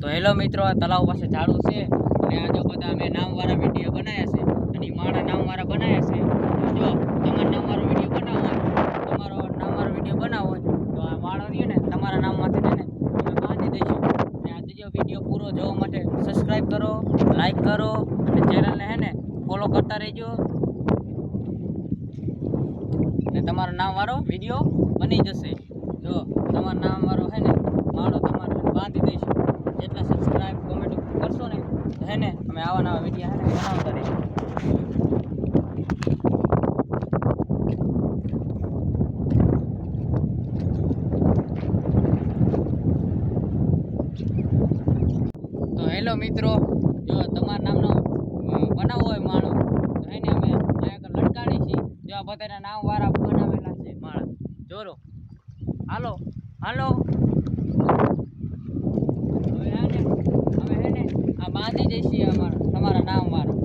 તો હેલો મિત્રો, આ તલાવ પાસે ઝાડું છે અને આ જો બધા અમે નામવાળા વીડિયો બનાવ્યા છે અને માળા નામવાળા બનાવ્યા છે. જો તમારે નામવાળો વીડિયો બનાવો તમારો નામવાળો વીડિયો બનાવો તો આ વાળો રહ્યો ને, તમારા નામમાંથી છે ને બાંધી દઈશું. અને આજે જો વીડિયો પૂરો જોવા માટે સબસ્ક્રાઈબ કરો લાઈક કરો, અને ચેનલને હે ને ફોલો કરતા રહેજો. અને તમારો નામવાળો વીડિયો બની જશે જો તમારું નામ વાળો હે ને માળો તમારો હે ને બાંધી દઈશું જેટલા સબસ્ક્રાઇબ કોમેન્ટ કરશો ને તો અમે આવા નવા વીડિયો હે બનાવતા રહીશું તો હેલો મિત્રો, જો તમારા નામનો બનાવવો હોય માળો તો એને અમે આગળ લટકાડી છીએ. જો આ બધાના નામ વાળા બનાવેલા છે માળા જોરો. હાલો હાલો. બાંધી દેશે અમારા તમારા નામ વાળું